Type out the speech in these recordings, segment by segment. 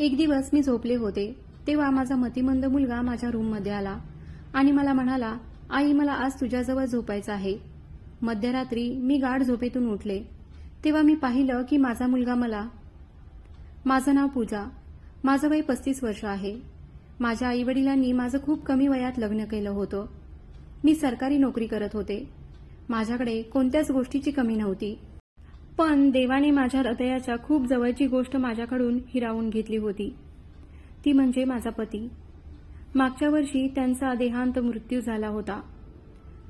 एक दिवस मी झोपले होते तेव्हा माझा मतिमंद मुलगा माझ्या रूममध्ये आला आणि मला म्हणाला आई मला आज तुझ्याजवळ झोपायचं आहे. मध्यरात्री मी गाढ झोपेतून उठले. तेव्हा मी पाहिलं की माझा मुलगा मला माझं नाव पूजा. माझं वय पस्तीस वर्ष आहे. माझ्या आईवडिलांनी माझं खूप कमी वयात लग्न केलं होतं. मी सरकारी नोकरी करत होते. माझ्याकडे कोणत्याच गोष्टीची कमी नव्हती. पण देवाने माझ्या हृदयाच्या खूप जवळची गोष्ट माझ्याकडून हिरावून घेतली होती. ती म्हणजे माझा पती. मागच्या वर्षी त्यांचा देहांत मृत्यू झाला होता.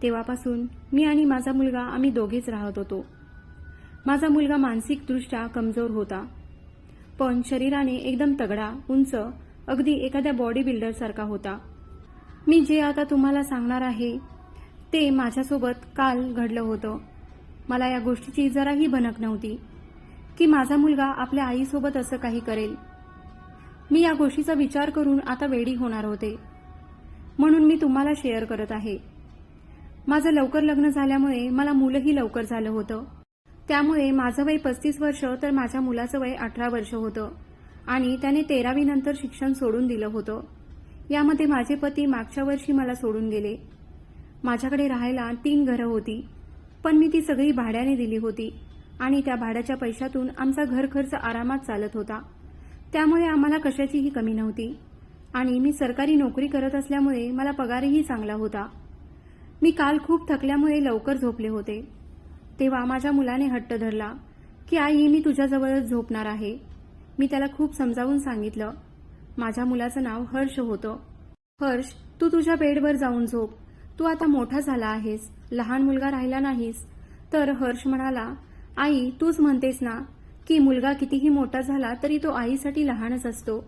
तेव्हापासून मी आणि माझा मुलगा आम्ही दोघेच राहत होतो. माझा मुलगा मानसिकदृष्ट्या कमजोर होता. पण शरीराने एकदम तगडा उंच अगदी एखाद्या बॉडी बिल्डरसारखा होता. मी जे आता तुम्हाला सांगणार आहे ते माझ्यासोबत काल घडलं होतं. मला या गोष्टीची जराही भनक नव्हती. की माझा मुलगा आपल्या आईसोबत असं काही करेल. मी या गोष्टीचा विचार करून आता वेडी होणार होते. म्हणून मी तुम्हाला शेअर करत आहे. माझं लवकर लग्न झाल्यामुळे मला मुलंही लवकर झालं होतं. त्यामुळे माझं वय पस्तीस वर्ष तर माझ्या मुलाचं वय अठरा वर्ष होतं. आणि त्याने तेरावी नंतर शिक्षण सोडून दिलं होतं. यामध्ये माझे पती मागच्या वर्षी मला सोडून गेले. माझ्याकडे राहायला तीन घरं होती. पण मी ती सगळी भाड्याने दिली होती. आणि त्या भाड्याच्या पैशातून आमचा घर खर्च आरामात चालत होता. त्यामुळे आम्हाला कशाचीही कमी नव्हती. आणि मी सरकारी नोकरी करत असल्यामुळे मला पगारही चांगला होता. मी काल खूप थकल्यामुळे लवकर झोपले होते. तेव्हा माझ्या मुलाने हट्ट धरला की आई मी तुझ्याजवळच झोपणार आहे. मी त्याला खूप समजावून सांगितलं. माझ्या मुलाचं नाव हर्ष होतं. हर्ष तू तुझ्या बेडवर जाऊन झोप. तू आता मोठा झाला आहेस लहान मुलगा राहिला नाहीस. तर हर्ष म्हणाला आई तूच म्हणतेस ना की मुलगा कितीही मोठा झाला तरी तो आईसाठी लहानच असतो.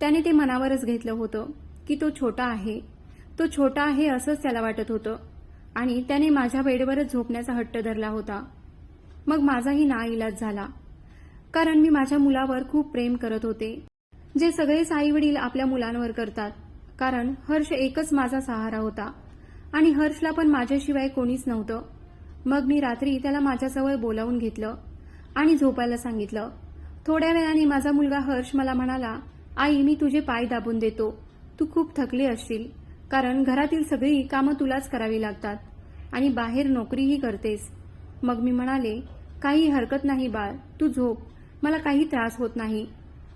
त्याने ते मनावरच घेतलं होतं की तो छोटा आहे. तो छोटा आहे असंच त्याला वाटत होतं. आणि त्याने माझ्या बेडवरच झोपण्याचा हट्ट धरला होता. मग माझाही नाईलाज झाला. कारण मी माझ्या मुलावर खूप प्रेम करत होते. जे सगळेच आई वडील आपल्या मुलांवर करतात. कारण हर्ष एकच माझा सहारा होता. आणि हर्षला पण माझ्याशिवाय कोणीच नव्हतं. मग मी रात्री त्याला माझ्याजवळ बोलावून घेतलं आणि झोपायला सांगितलं. थोड्या वेळाने माझा मुलगा हर्ष मला म्हणाला आई मी तुझे पाय दाबून देतो. तू खूप थकली असशील कारण घरातील सगळी कामं तुलाच करावी लागतात आणि बाहेर नोकरीही करतेस. मग मी म्हणाले काही हरकत नाही बाळ तू झोप. मला काही त्रास होत नाही.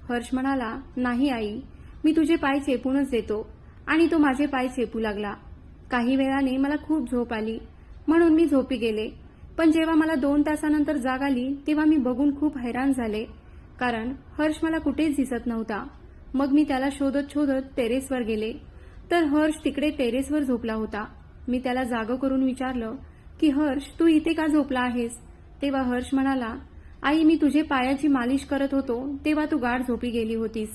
हर्ष म्हणाला नाही आई मी तुझे पाय चेपूनच देतो. आणि तो माझे पाय चेपू लागला. काही वेळाने मला खूप झोप आली. म्हणून मी झोपी गेले. पण जेव्हा मला दोन तासानंतर जाग आली तेव्हा मी बघून खूप हैराण झाले. कारण हर्ष मला कुठेच दिसत नव्हता. मग मी त्याला शोधत शोधत टेरेसवर गेले. तर हर्ष तिकडे टेरेसवर झोपला होता. मी त्याला जाग करून विचारलं की हर्ष तू इथे का झोपला आहेस? तेव्हा हर्ष म्हणाला आई मी तुझे पायाची मालिश करत होतो तेव्हा तू गाढ झोपी गेली होतीस.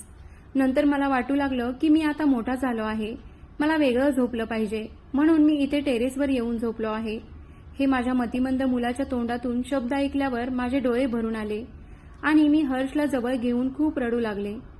नंतर मला वाटू लागलं की मी आता मोठा झालो आहे. मला वेगळं झोपलं पाहिजे. म्हणून मी इथे टेरेसवर येऊन झोपलो आहे. हे माझ्या मतिमंद मुलाच्या तोंडातून शब्द ऐकल्यावर माझे डोळे भरून आले. आणि मी हर्षला जवळ घेऊन खूप रडू लागले.